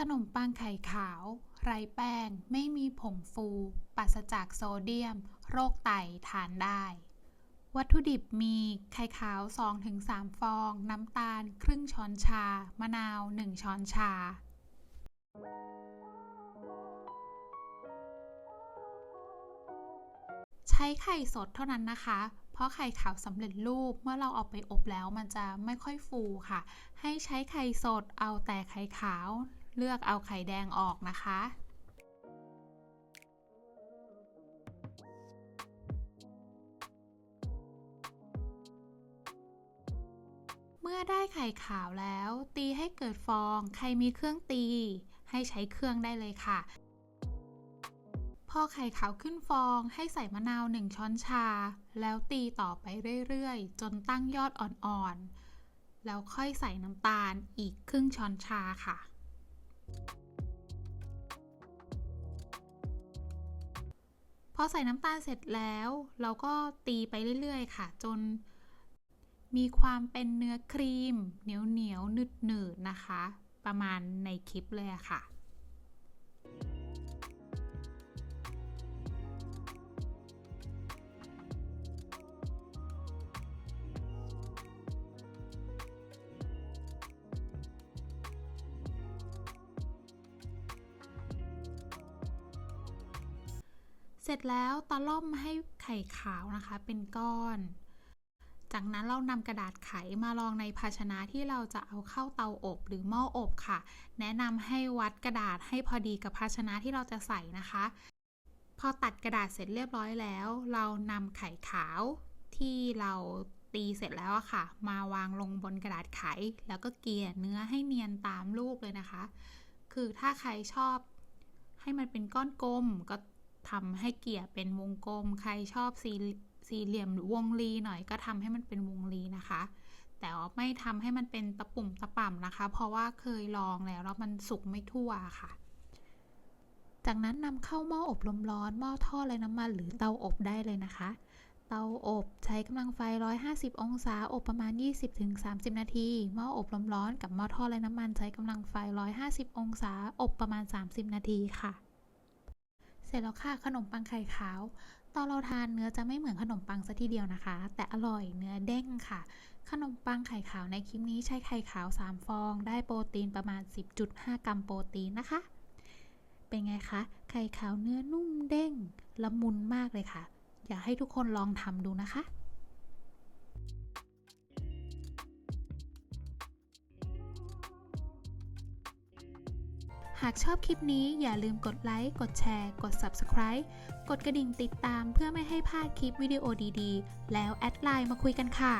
ขนมปังไข่ขาว ไร้แป้ง ไม่มีผงฟู ปราศจากโซเดียม โรคไตทานได้ วัตถุดิบมีไข่ขาว 2-3 ฟอง น้ำตาล ครึ่งช้อนชา มะนาว 1 ช้อนชา ใช้ไข่สดเท่านั้นนะคะ เพราะไข่ขาวสำเร็จรูปเมื่อเราเอาไปอบแล้วมันจะไม่ค่อยฟูค่ะ ให้ใช้ไข่สดเอาแต่ไข่ขาว เลือกเอาไข่แดงออกนะคะ เมื่อได้ไข่ขาวแล้ว ตีให้เกิดฟอง ใครมีเครื่องตี ให้ใช้เครื่องได้เลยค่ะ พอไข่ขาวขึ้นฟองให้ใส่มะนาว 1 ช้อนชา แล้วตีต่อไปเรื่อยๆ จนตั้งยอดอ่อนๆ แล้วค่อยใส่น้ำตาลอีกครึ่งช้อนชาค่ะ พอใส่น้ำตาลเสร็จแล้ว เราก็ตีไปเรื่อยๆ ค่ะ จนมีความเป็นเนื้อครีม เหนียวเหนียวๆหนืดๆนะคะ ประมาณในคลิปเลยอะค่ะ เสร็จแล้วตะล่อมให้ไข่ขาวนะคะเป็นก้อน จากนั้นเรานำกระดาษไขมารองในภาชนะที่เราจะเอาเข้าเตาอบหรือหม้ออบค่ะ แนะนำให้วัดกระดาษให้พอดีกับภาชนะที่เราจะใส่นะคะ พอตัดกระดาษเสร็จเรียบร้อยแล้ว เรานำไข่ขาวที่เราตีเสร็จแล้วอะค่ะ มาวางลงบนกระดาษไข แล้วก็เกลี่ยเนื้อให้เนียนตามรูปเลยนะคะ คือถ้าใครชอบให้มันเป็นก้อนกลมก็ ทำให้เกลี่ยเป็นวงกลม ใครชอบสี่สี่เหลี่ยมหรือวงรีหน่อยก็ทำให้มันเป็นวงรีนะคะ แต่ไม่ทำให้มันเป็นตะปุ่มตะป่ำนะคะ เพราะว่าเคยลองแล้วแล้วมันสุกไม่ทั่วค่ะ จากนั้นนำเข้าหม้ออบลมร้อนหม้อทอดไร้น้ำมันหรือเตาอบได้เลยนะคะ เตาอบใช้กำลังไฟ 150 องศาอบประมาณ 20-30 นาทีหม้ออบลมร้อนกับหม้อทอดไร้น้ำมันใช้กำลังไฟ 150 องศาอบประมาณ 30 นาทีค่ะ ร็จแล้วค่ะขนมปังไข่ขาว ตอนเราทานเนื้อจะไม่เหมือนขนมปังซะทีเดียวนะคะ แต่อร่อยเนื้อเด้งค่ะ ขนมปังไข่ขาวในคลิปนี้ใช้ไข่ขาว 3 ฟอง ได้โปรตีนประมาณ 10.5 กรัมโปรตีนนะคะ เป็นไงคะ ไข่ขาวเนื้อนุ่มเด้งละมุนมากเลยค่ะ อยากให้ทุกคนลองทำดูนะคะ หากชอบคลิปนี้อย่าลืมกดไลค์ กดแชร์ กด Subscribe กดกระดิ่งติดตามเพื่อไม่ให้พลาดคลิปวิดีโอดีๆ แล้วแอดไลน์มาคุยกันค่ะ